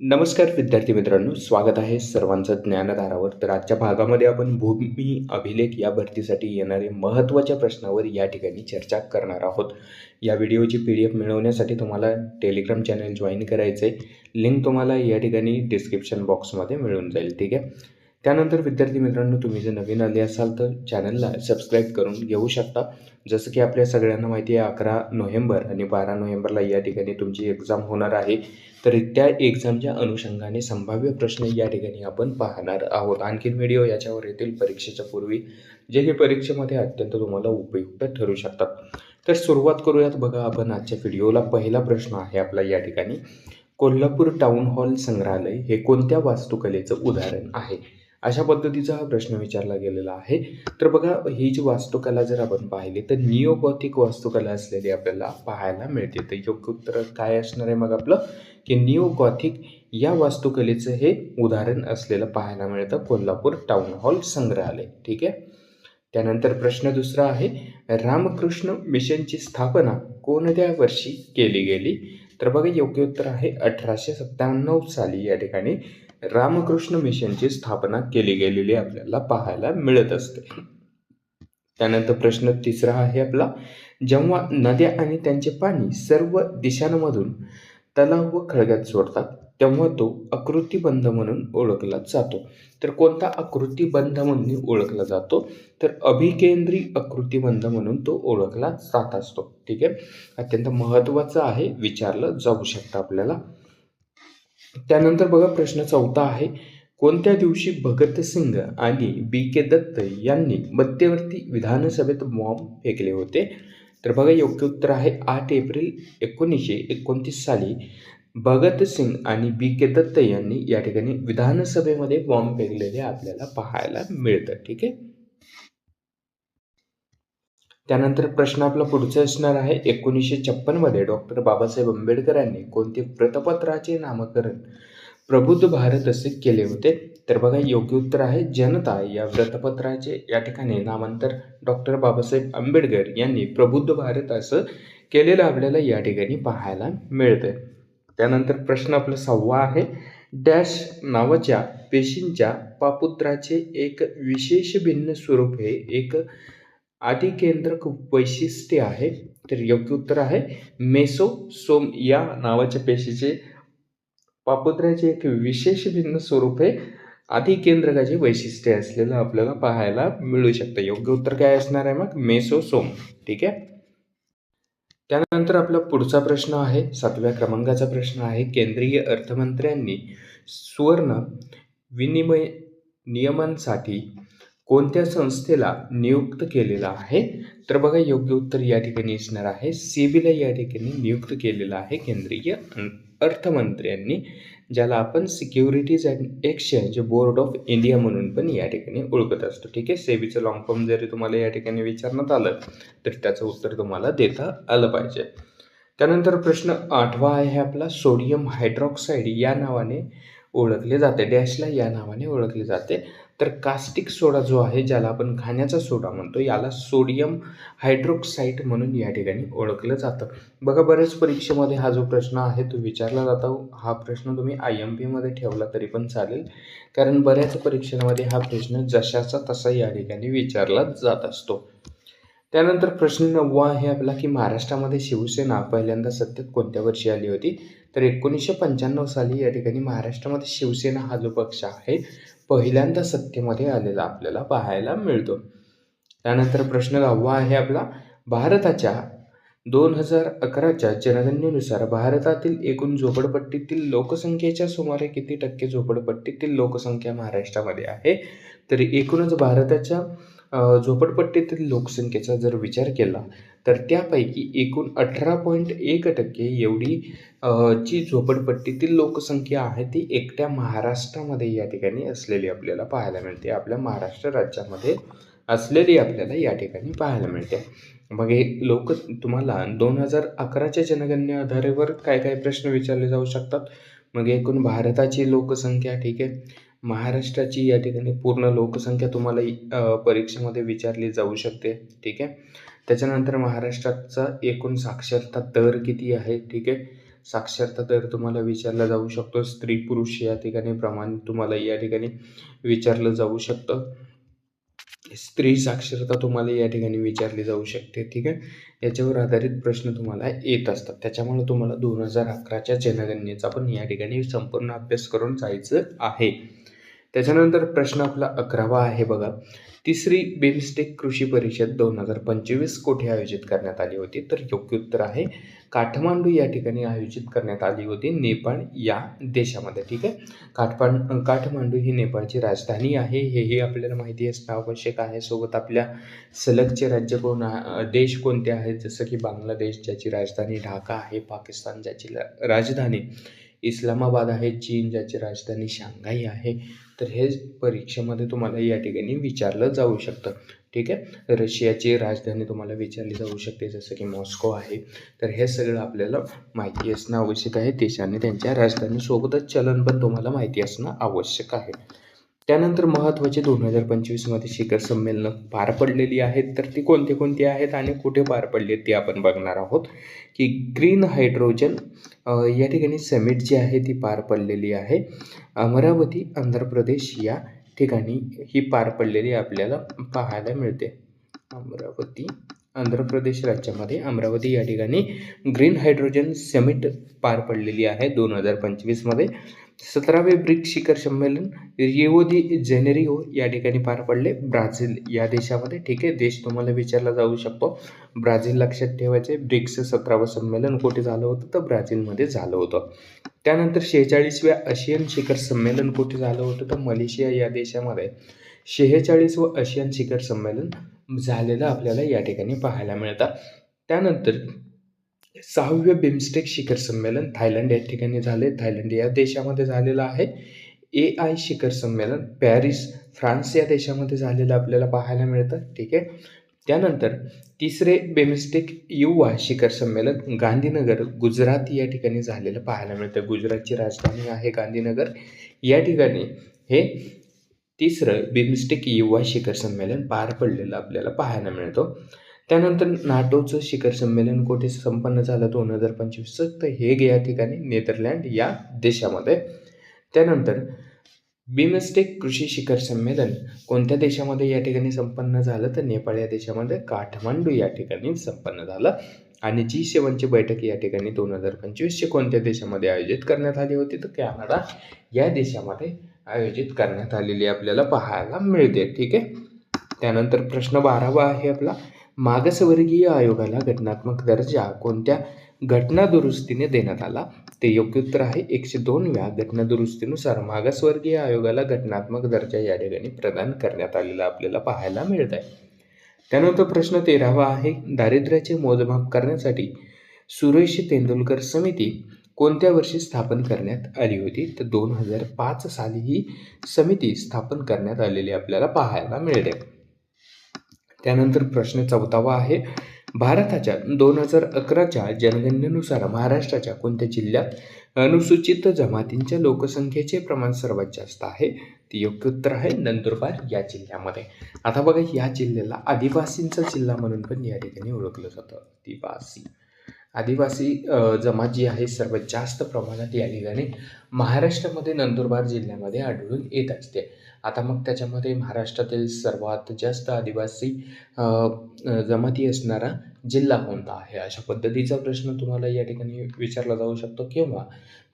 नमस्कार विद्यार्थी मित्रांनो स्वागत आहे सर्वांचं ज्ञानधारावर. तर आजच्या भागामध्ये आपण भूमी अभिलेख या भरतीसाठी येणारे महत्त्वाच्या प्रश्नावर या ठिकाणी चर्चा करणार आहोत. या व्हिडिओची पी डी एफ मिळवण्यासाठी तुम्हाला टेलिग्राम चॅनल जॉईन करायचं आहे लिंक तुम्हाला या ठिकाणी डिस्क्रिप्शन बॉक्समध्ये मिळून जाईल ठीक आहे? त्यानंतर विद्यार्थी मित्रांनो तुम्ही जर नवीन आले असाल तर चॅनलला सबस्क्राईब करून घेऊ शकता. जसं की आपल्या सगळ्यांना माहिती आहे अकरा नोव्हेंबर आणि बारा नोव्हेंबरला या ठिकाणी तुमची एक्झाम होणार आहे. तर त्या एक्झामच्या अनुषंगाने संभाव्य प्रश्न या ठिकाणी आपण पाहणार आहोत. आणखीन व्हिडिओ याच्यावर येतील परीक्षेच्या पूर्वी जे हे परीक्षेमध्ये अत्यंत तुम्हाला उपयुक्त ठरू शकतात. तर सुरुवात करूयात बघा आपण आजच्या व्हिडिओला पहिला प्रश्न आहे आपला या ठिकाणी. कोल्हापूर टाउन हॉल संग्रहालय हे कोणत्या वास्तुकलेचं उदाहरण आहे? अशा पद्धतीचा हा प्रश्न विचारला गेलेला आहे. तर बघा ही जी वास्तुकला जर आपण पाहिली तर निओगॉथिक वास्तुकला असलेली आपल्याला पाहायला मिळते. तर योग्य उत्तर काय असणार आहे मग आपलं? की निओगॉथिक या वास्तुकलेचं हे उदाहरण असलेलं पाहायला मिळतं. कोल्हापूर टाउन हॉल संग्रहालय. ठीक आहे? त्यानंतर प्रश्न दुसरा आहे रामकृष्ण मिशनची स्थापना कोणत्या वर्षी केली गेली? तर बघा योग्य उत्तर आहे अठराशे सत्त्याण्णव साली या ठिकाणी रामकृष्ण मिशनची स्थापना केली गेलेली आपल्याला पाहायला मिळत असते. त्यानंतर प्रश्न तिसरा आहे आपला. जेव्हा नद्या आणि त्यांचे पाणी सर्व दिशांमधून तलाव व खळग्यात सोडतात तेव्हा तो आकृतीबंध म्हणून ओळखला जातो. तर कोणता आकृतीबंध म्हणून ओळखला जातो? तर अभिकेंद्री आकृतीबंध म्हणून तो ओळखला जात असतो. ठीक आहे? अत्यंत महत्त्वाचं आहे विचारलं जाऊ शकतं आपल्याला. त्यानंतर बघा प्रश्न चौथा आहे कोणत्या दिवशी भगतसिंग आणि बी के दत्त यांनी मध्यवर्ती विधानसभेत बॉम्ब फेकले होते? तर बघा योग्य उत्तर आहे आठ एप्रिल एकोणीसशे एकोणतीस साली भगतसिंग आणि बी के दत्त यांनी या ठिकाणी विधानसभेमध्ये बॉम्ब फेकलेले आपल्याला पाहायला मिळतं ठीक आहे? त्यानंतर प्रश्न आपला पुढचा असणार आहे. एकोणीसशे छप्पनमध्ये डॉक्टर बाबासाहेब आंबेडकरांनी कोणते वृत्तपत्राचे नामकरण प्रबुद्ध भारत असे केले होते? तर बघा योग्य उत्तर आहे जनता. या वृत्तपत्राचे या ठिकाणी नामांतर डॉक्टर बाबासाहेब आंबेडकर यांनी प्रबुद्ध भारत असं केलेलं आपल्याला या ठिकाणी पाहायला मिळतं त्यानंतर प्रश्न आपला सहावा आहे. डॅश नावाच्या पेशींच्या पापुत्राचे एक विशेष भिन्न स्वरूप हे एक आदिकेंद्रक वैशिष्ट्य आहे तर योग्य उत्तर आहे मेसोसोम या नावाच्या पेशीचे पापुत्र्याचे एक विशेष भिन्न स्वरूप हे अधिकेंद्रकाचे वैशिष्ट्य असलेलं आपल्याला पाहायला मिळू शकतं. योग्य उत्तर काय असणार आहे मग? मेसोसोम ठीक आहे? त्यानंतर आपला पुढचा प्रश्न आहे सातव्या क्रमांकाचा प्रश्न आहे. केंद्रीय अर्थमंत्र्यांनी सुवर्ण विनिमय नियमांसाठी कोणत्या संस्थेला नियुक्त केलेला आहे? तर बघा योग्य उत्तर या ठिकाणी असणार आहे. सेबीला या ठिकाणी नियुक्त केलेलं आहे केंद्रीय अर्थमंत्र्यांनी ज्याला आपण securities and exchange board of India म्हणून पण या ठिकाणी ओळखत असतो. ठीक आहे? सेबीचं लॉंग फॉर्म जरी तुम्हाला या ठिकाणी विचारण्यात आलं तर त्याचं उत्तर तुम्हाला देता आलं पाहिजे. त्यानंतर प्रश्न आठवा आहे आपला. सोडियम हायड्रॉक्साईड या नावाने ओळखले जाते. डॅशला या नावाने ओळखले जाते. तर कास्टिक सोडा जो आहे ज्याला आपण घाण्याचा सोडा म्हणतो याला सोडियम हायड्रोक्साईड म्हणून या ठिकाणी ओळखलं जातं. बघा बऱ्याच परीक्षेमध्ये हा जो प्रश्न आहे तो विचारला जातो हा प्रश्न तुम्ही आय एम पीमध्ये ठेवला तरी पण चालेल. कारण बऱ्याच परीक्षांमध्ये हा प्रश्न जशाचा तसा या ठिकाणी विचारला जात असतो. त्यानंतर प्रश्न नववा आहे आपला की महाराष्ट्रामध्ये शिवसेना पहिल्यांदा सत्तेत कोणत्या वर्षी आली होती? तर एकोणीसशे पंच्याण्णव साली या ठिकाणी महाराष्ट्रामध्ये शिवसेना हा जो पक्ष आहे पहिल्यांदा सत्तेमध्ये आलेला आपल्याला पाहायला मिळतो. त्यानंतर प्रश्न दहावा आहे आपला. भारताच्या दोन हजार अकराच्या जनगणनेनुसार भारतातील एकूण झोपडपट्टीतील लोकसंख्येच्या सुमारे किती टक्के झोपडपट्टीतील लोकसंख्या महाराष्ट्रामध्ये आहे? तर एकूणच भारताच्या झोपडपट्टीतील लोकसंख्येचा जर विचार केला तर त्यापैकी एकूण अठरा पॉईंट एक टक्के एवढी जी झोपडपट्टीतील लोकसंख्या आहे ती एकट्या महाराष्ट्रामध्ये या ठिकाणी असलेली आपल्याला पाहायला मिळते. आपल्या महाराष्ट्र राज्यामध्ये असलेली आपल्याला या ठिकाणी पाहायला मिळते. मग हे लोक तुम्हाला दोन हजार अकराच्या जनगणने आधारेवर काय काय प्रश्न विचारले जाऊ शकतात? मग एकूण भारताची लोकसंख्या ठीक आहे? महाराष्ट्राची या ठिकाणी पूर्ण लोकसंख्या तुम्हाला परीक्षेमध्ये विचारली जाऊ शकते ठीक आहे? त्याच्यानंतर महाराष्ट्राचा एकूण साक्षरता दर किती आहे ठीक आहे? साक्षरता दर तुम्हाला विचारला जाऊ शकतो. स्त्री पुरुष या ठिकाणी प्रमाण तुम्हाला या ठिकाणी विचारलं जाऊ शकतं. स्त्री साक्षरता तुम्हाला या ठिकाणी विचारली जाऊ शकते ठीक आहे? याच्यावर आधारित प्रश्न तुम्हाला येत असतात. त्याच्यामुळे तुम्हाला दोन हजार अकराच्या जनगणनेचा पण या ठिकाणी संपूर्ण अभ्यास करून जायचं आहे. त्याच्यानंतर प्रश्न आपला अकरावा आहे बघा. तिसरी बिमस्टेक कृषी परिषद दोन हजार पंचवीस कोठे आयोजित करण्यात आली होती? तर योग्य उत्तर आहे काठमांडू या ठिकाणी आयोजित करण्यात आली होती नेपाळ या देशामध्ये ठीक आहे? काठमांड काठमांडू ही नेपाळची राजधानी आहे हेही आपल्याला माहिती असणं आवश्यक आहे. सोबत आपल्या सलगचे राज्य कोण देश कोणते आहेत? जसं की बांगलादेश ज्याची राजधानी ढाका आहे पाकिस्तान ज्याची राजधानी इस्लामाबाद आहे चीन ज्याची राजधानी शांघाई आहे. तर हे परीक्षेमध्ये तुम्हाला या ठिकाणी विचारलं जाऊ शकतं. ठीक आहे? रशियाची राजधानी तुम्हाला विचारली जाऊ शकते जसं की मॉस्को आहे. तर हे सगळं आपल्याला माहिती असणं आवश्यक आहे. देशाने त्यांच्या राजधानीसोबतच चलन पण तुम्हाला माहिती असणं आवश्यक आहे. त्यानंतर महत्त्वाचे दोन हजार पंचवीसमध्ये शिखर संमेलनं पार पडलेली आहेत. तर ती कोणती कोणती आहेत आणि कुठे पार पडली आहेत ती आपण बघणार आहोत. की ग्रीन हायड्रोजन या ठिकाणी समिट जी आहे ती पार पडलेली आहे. अमरावती आंध्र प्रदेश या ठिकाणी ही पार पडलेली आपल्याला पाहायला मिळते. अमरावती आंध्र प्रदेश राज्यामध्ये अमरावती या ठिकाणी ग्रीन हायड्रोजन समिट पार पडलेली आहे दोन हजार पंचवीसमध्ये. सतरावे ब्रिक्स शिखर संमेलन रिओ दी जेनेरिओ हो या ठिकाणी पार पडले. ब्राझील या देशामध्ये ठीक आहे देश तुम्हाला विचारला जाऊ शकतो. ब्राझील लक्षात ठेवायचे ब्रिक्स सतरावं संमेलन कुठे झालं होतं? तर ब्राझीलमध्ये झालं होतं. त्यानंतर शेहेचाळीसव्या आशियन शिखर संमेलन कुठे झालं होतं? तर मलेशिया या देशामध्ये. शेहेचाळीसवं आशियन शिखर संमेलन झालेलं आपल्याला या ठिकाणी पाहायला मिळतं. त्यानंतर सहावे बिमस्टेक शिखर संमेलन थायलंड या ठिकाणी झाले. थायलंड या देशामध्ये झालेलं आहे. ए आय शिखर संमेलन पॅरिस फ्रान्स या देशामध्ये झालेलं आपल्याला पाहायला मिळतं. ठीक आहे? त्यानंतर तिसरे बेमिस्टेक युवा शिखर संमेलन गांधीनगर गुजरात या ठिकाणी झालेलं पाहायला मिळतं. गुजरातची राजधानी आहे गांधीनगर. या ठिकाणी हे तिसरं बिमस्टेक युवा शिखर संमेलन पार पडलेलं आपल्याला पाहायला मिळतं. त्यानंतर नाटोचं शिखर संमेलन कोठे संपन्न झालं? दोन हजार पंचवीसचं तर हेग या ठिकाणी नेदरलँड या देशामध्ये. त्यानंतर बिमस्टेक कृषी शिखर संमेलन कोणत्या देशामध्ये या ठिकाणी संपन्न झालं? तर नेपाळ या देशामध्ये काठमांडू या ठिकाणी संपन्न झालं. आणि जी सेवनची बैठक या ठिकाणी दोन हजार पंचवीसशे कोणत्या देशामध्ये आयोजित करण्यात आली होती? तर कॅनडा या देशामध्ये आयोजित करण्यात आलेली आपल्याला पाहायला मिळते. ठीक आहे? त्यानंतर प्रश्न बारावा आहे आपला. मागासवर्गीय आयोगाला घटनात्मक दर्जा कोणत्या घटना दुरुस्तीने देण्यात आला? ते योग्य उत्तर आहे एकशे दोनव्या घटना दुरुस्तीनुसार मागासवर्गीय आयोगाला घटनात्मक दर्जा या ठिकाणी प्रदान करण्यात आलेला आपल्याला पाहायला मिळत आहे त्यानंतर प्रश्न तेरावा आहे दारिद्र्याचे मोजमाप करण्यासाठी सुरेश तेंडुलकर समिती कोणत्या वर्षी स्थापन करण्यात आली होती? तर दोन हजार पाच साली ही समिती स्थापन करण्यात आलेली आपल्याला पाहायला मिळते. त्यानंतर प्रश्न चौथावा आहे भारताच्या दोन हजार अकराच्या जनगणनेनुसार महाराष्ट्राच्या कोणत्या जिल्ह्यात अनुसूचित जमातींच्या लोकसंख्येचे प्रमाण सर्वात जास्त आहे? ते योग्य उत्तर आहे नंदुरबार या जिल्ह्यामध्ये. आता बघा या जिल्ह्याला आदिवासींचा जिल्हा म्हणून पण या ठिकाणी ओळखलं जातं. आदिवासी. आदिवासी जमात जी आहे सर्वात जास्त प्रमाणात या ठिकाणी महाराष्ट्रामध्ये नंदुरबार जिल्ह्यामध्ये आढळून येत असते. आता मग त्याच्यामध्ये महाराष्ट्रातील सर्वात जास्त आदिवासी जमाती असणारा जिल्हा कोणता आहे? अशा पद्धतीचा प्रश्न तुम्हाला या ठिकाणी विचारला जाऊ शकतो किंवा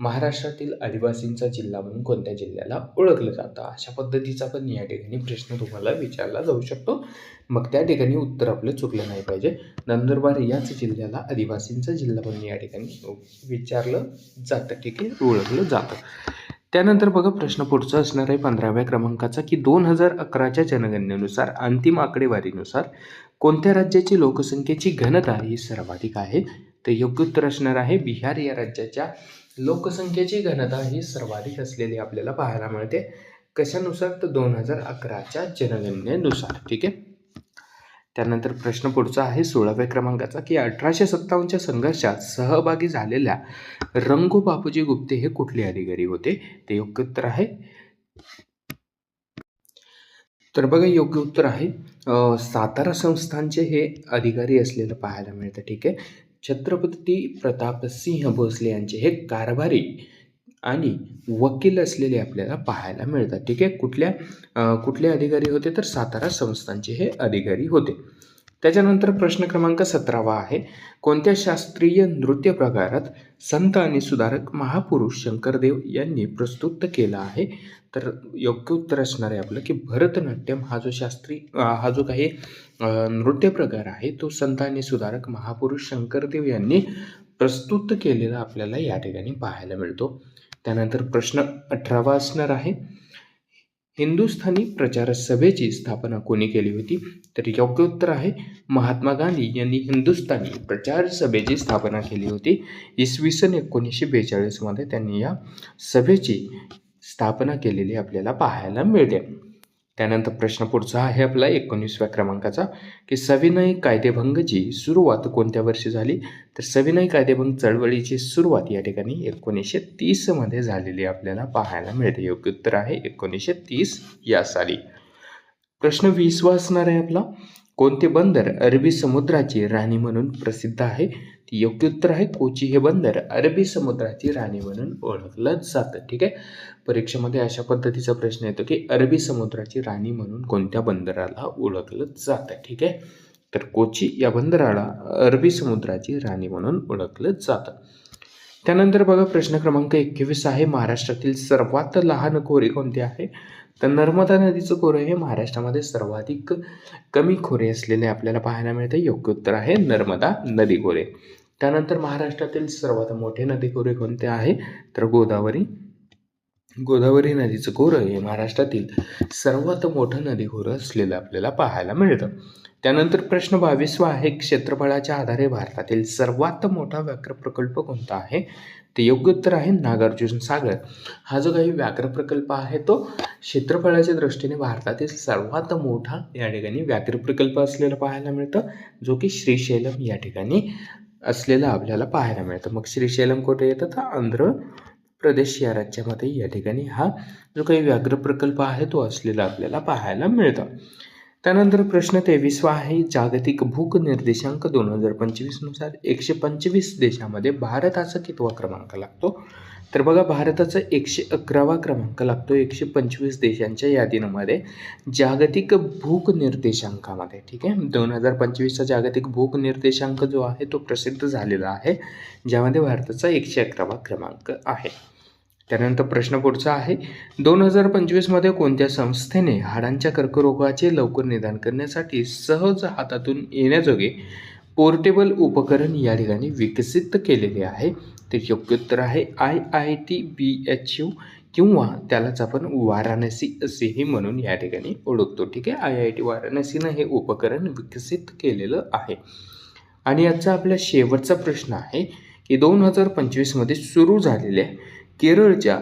महाराष्ट्रातील आदिवासींचा जिल्हा म्हणून कोणत्या जिल्ह्याला ओळखलं जातं? अशा पद्धतीचा पण या ठिकाणी प्रश्न तुम्हाला विचारला जाऊ शकतो. मग त्या ठिकाणी उत्तर आपलं चुकलं नाही पाहिजे. नंदुरबार याच जिल्ह्याला आदिवासींचा जिल्हा म्हणून या ठिकाणी विचारलं जातं ठीक आहे? ओळखलं जातं. त्यानंतर बघा प्रश्न पुढचा असणार आहे पंधराव्या क्रमांकाचा की दोन हजार अकराच्या जनगणनेनुसार अंतिम आकडेवारीनुसार कोणत्या राज्याची लोकसंख्येची घनता ही सर्वाधिक आहे? तर योग्य उत्तर असणार आहे बिहार या राज्याच्या लोकसंख्येची घनता ही सर्वाधिक असलेली आपल्याला पाहायला मिळते. कशानुसार? तर दोन हजार अकराच्या जनगणनेनुसार ठीक आहे? त्यानंतर प्रश्न पुढचा आहे सोळाव्या क्रमांकाचा की अठराशे सत्तावन्नच्या संघर्षात सहभागी झालेल्या रंगो बापूजी गुप्ते हे कुठले अधिकारी होते? ते योग्य उत्तर आहे. तर बघा योग्य उत्तर आहे. सातारा संस्थानचे हे अधिकारी असलेलं पाहायला मिळतं ठीक आहे. छत्रपती प्रतापसिंह भोसले यांचे हे कारभारी आणि वकील असलेले आपल्याला पाहायला मिळतात. ठीक आहे? कुठल्या कुठले अधिकारी होते तर सातारा संस्थांचे हे अधिकारी होते. त्याच्यानंतर प्रश्न क्रमांक सतरावा आहे. कोणत्या शास्त्रीय नृत्य प्रकारात संत आणि सुधारक महापुरुष शंकरदेव यांनी प्रस्तुत केला आहे? तर योग्य उत्तर असणार आहे आपलं की भरतनाट्यम हा जो शास्त्री हा जो काही नृत्य प्रकार आहे तो संत आणि सुधारक महापुरुष शंकरदेव यांनी प्रस्तुत केलेला आपल्याला या ठिकाणी पाहायला मिळतो. त्यानंतर प्रश्न अठरावा असणार आहे. हिंदुस्थानी प्रचार सभेची स्थापना कोणी केली होती? तर योग्य उत्तर आहे महात्मा गांधी यांनी हिंदुस्थानी प्रचार सभेची स्थापना केली होती. इसवी सन एकोणीसशे बेचाळीसमध्ये त्यांनी या सभेची स्थापना केलेली आपल्याला पाहायला मिळते. त्यानंतर प्रश्न पुढचा आहे आपला एकोणीसव्या क्रमांकाचा की सविनय कायदेभंगची सुरुवात कोणत्या वर्षी झाली? तर सविनय कायदेभंग चळवळीची सुरुवात या ठिकाणी एकोणीसशे तीसमध्ये झालेली आपल्याला पाहायला मिळते. योग्य उत्तर आहे एकोणीसशे तीस या साली. प्रश्न वीसवा असणार आहे आपला. कोणते बंदर अरबी समुद्राची राणी म्हणून प्रसिद्ध आहे? योग्य उत्तर आहे कोची हे बंदर अरबी समुद्राची राणी म्हणून ओळखलं जातं ठीक आहे? परीक्षेमध्ये अशा पद्धतीचा प्रश्न येतो की अरबी समुद्राची राणी म्हणून कोणत्या बंदराला ओळखलं जातं ठीक आहे? तर कोची या बंदराला अरबी समुद्राची राणी म्हणून ओळखलं जातं. त्यानंतर बघा प्रश्न क्रमांक एकवीस आहे. महाराष्ट्रातील सर्वात लहान खोरे कोणते आहे? तर नर्मदा नदीचं खोरे हे महाराष्ट्रामध्ये सर्वाधिक कमी खोरे असलेले आपल्याला पाहायला मिळते. योग्य उत्तर आहे नर्मदा नदी खोरे. त्यानंतर महाराष्ट्रातील सर्वात मोठे नदीखोरे कोणते आहे? तर गोदावरी. गोदावरी नदीचं खोरं हे महाराष्ट्रातील सर्वात मोठं नदी खोरं असलेलं आपल्याला पाहायला मिळतं. त्यानंतर प्रश्न बावीसवा आहे क्षेत्रफळाच्या आधारे भारतातील सर्वात मोठा व्याघ्र प्रकल्प कोणता आहे? ते योग्य उत्तर आहे नागार्जुन सागर. हा जो काही व्याघ्र प्रकल्प आहे तो क्षेत्रफळाच्या दृष्टीने भारतातील सर्वात मोठा या ठिकाणी व्याघ्र प्रकल्प असलेला पाहायला मिळतं जो की श्रीशैलम या ठिकाणी असलेला आपल्याला पाहायला मिळतं. मग श्रीशैलम कुठे येतं? तर आंध्र प्रदेश या राज्यामध्ये या ठिकाणी हा जो काही व्याघ्र प्रकल्प आहे तो असलेला आपल्याला पाहायला मिळतं. त्यानंतर प्रश्न तेवीसवा आहे. जागतिक भूक निर्देशांक दोन हजार पंचवीसनुसार एकशे पंचवीस देशामध्ये भारताचा कितवा क्रमांक लागतो. तर बघा भारताचा एकशे अकरावा क्रमांक लागतो एकशे पंचवीस देशांच्या यादीमध्ये जागतिक भूक निर्देशांकामध्ये ठीक आहे? दोन हजार पंचवीसचा जागतिक भूक निर्देशांक जो आहे तो प्रसिद्ध झालेला आहे ज्यामध्ये भारताचा एकशे अकरावा क्रमांक आहे. त्यानंतर प्रश्न पुढचा आहे दोन हजार पंचवीसमध्ये कोणत्या संस्थेने हाडांच्या कर्करोगाचे लवकर निदान करण्यासाठी सहज हातातून येण्याजोगे पोर्टेबल उपकरण या ठिकाणी विकसित केलेले आहे. ते योग्य उत्तर आहे. I I T B H U किंवा त्यालाच आपण वाराणसी असेही म्हणून या ठिकाणी ओळखतो. ठीक आहे? आय आय टी वाराणसीनं हे उपकरण विकसित केलेलं आहे. आणि याचा आपला शेवटचा प्रश्न आहे की दोन हजार पंचवीसमध्ये सुरू झालेल्या केरळच्या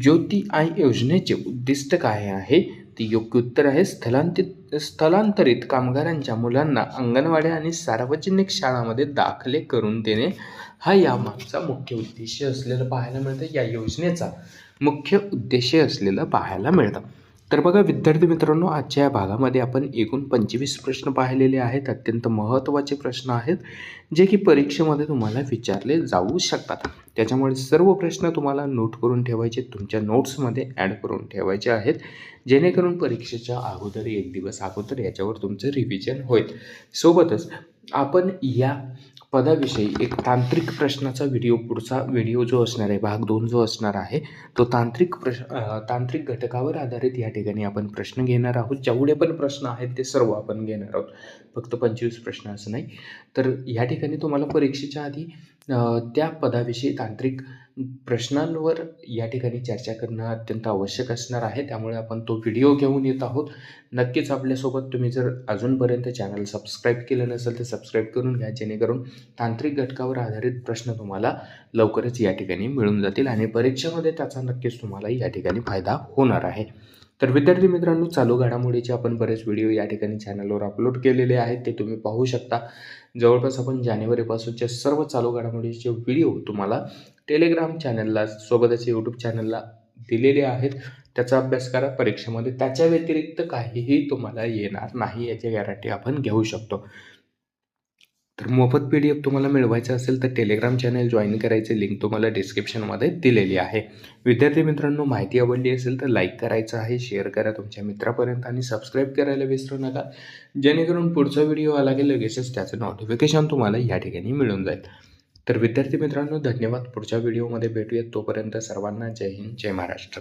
ज्योती आय योजनेचे उद्दिष्ट काय आहे? ती योग्य उत्तर आहे. स्थलांतरित स्थलांतरित कामगारांच्या मुलांना अंगणवाड्या आणि सार्वजनिक शाळांमध्ये दाखले करून देणे हा यामागचा मुख्य उद्देश असलेलं पाहायला मिळतं. या योजनेचा मुख्य उद्देश असलेलं पाहायला मिळतं. तर बघा विद्यार्थी मित्रांनो आजच्या या भागामध्ये आपण एकूण पंचवीस प्रश्न पाहिलेले आहेत. अत्यंत महत्त्वाचे प्रश्न आहेत जे की परीक्षेमध्ये तुम्हाला विचारले जाऊ शकतात. त्याच्यामुळे सर्व प्रश्न तुम्हाला नोट करून ठेवायचे तुमच्या नोट्समध्ये ॲड करून ठेवायचे आहेत. जेणेकरून परीक्षेच्या अगोदर एक दिवस अगोदर याच्यावर तुमचं रिव्हिजन होईल. सोबतच आपण या पदाविषयी एक तांत्रिक प्रश्नाचा व्हिडिओ पुढचा व्हिडिओ जो असणार आहे भाग दोन जो असणार आहे तो तांत्रिक प्रश तांत्रिक घटकावर आधारित या ठिकाणी आपण प्रश्न घेणार आहोत. जेवढे पण प्रश्न आहेत ते सर्व आपण घेणार आहोत. फक्त पंचवीस प्रश्न असं नाही. तर या ठिकाणी तुम्हाला परीक्षेच्या आधी त्या पदाविषयी तांत्रिक प्रश्नांवर या ठिकाणी चर्चा करणं अत्यंत आवश्यक असणार आहे. त्यामुळे आपण तो व्हिडिओ घेऊन येत आहोत. नक्कीच आपल्यासोबत तुम्ही जर अजूनपर्यंत चॅनल सबस्क्राईब केलं नसेल तर सबस्क्राईब करून घ्या जेणेकरून तांत्रिक घटकावर आधारित प्रश्न तुम्हाला लवकरच या ठिकाणी मिळून जातील आणि परीक्षेमध्ये त्याचा नक्कीच तुम्हाला या ठिकाणी फायदा होणार आहे. तर विद्यार्थी मित्रांनो चालू घडामोडीचे आपण बरेच व्हिडिओ या ठिकाणी चॅनलवर अपलोड केलेले आहेत. ते तुम्ही पाहू शकता. जवळपास आपण जानेवारीपासूनच्या सर्व चालू घडामोडीचे व्हिडिओ तुम्हाला टेलिग्राम चॅनलला सोबतच यूट्यूब चॅनलला दिलेले आहेत. त्याचा अभ्यास करा परीक्षेमध्ये त्याच्या व्यतिरिक्त काहीही तुम्हाला येणार नाही याची गॅरंटी आपण घेऊ शकतो. तर मोफत पी डी एफ तुम्हाला मिळवायचं असेल तर टेलिग्राम चॅनल जॉईन करायचे लिंक तुम्हाला डिस्क्रिप्शनमध्ये दिलेली आहे. विद्यार्थी मित्रांनो माहिती आवडली असेल तर लाईक करायचं आहे शेअर करा तुमच्या मित्रापर्यंत आणि सबस्क्राईब करायला विसरू नका. जेणेकरून पुढचा व्हिडिओ आला की लगेचच त्याचं नोटिफिकेशन तुम्हाला या ठिकाणी मिळून जाईल. तर विद्यार्थी मित्रांनो धन्यवाद. पुढच्या व्हिडिओमध्ये भेटूयात. तोपर्यंत सर्वांना जय हिंद जय महाराष्ट्र.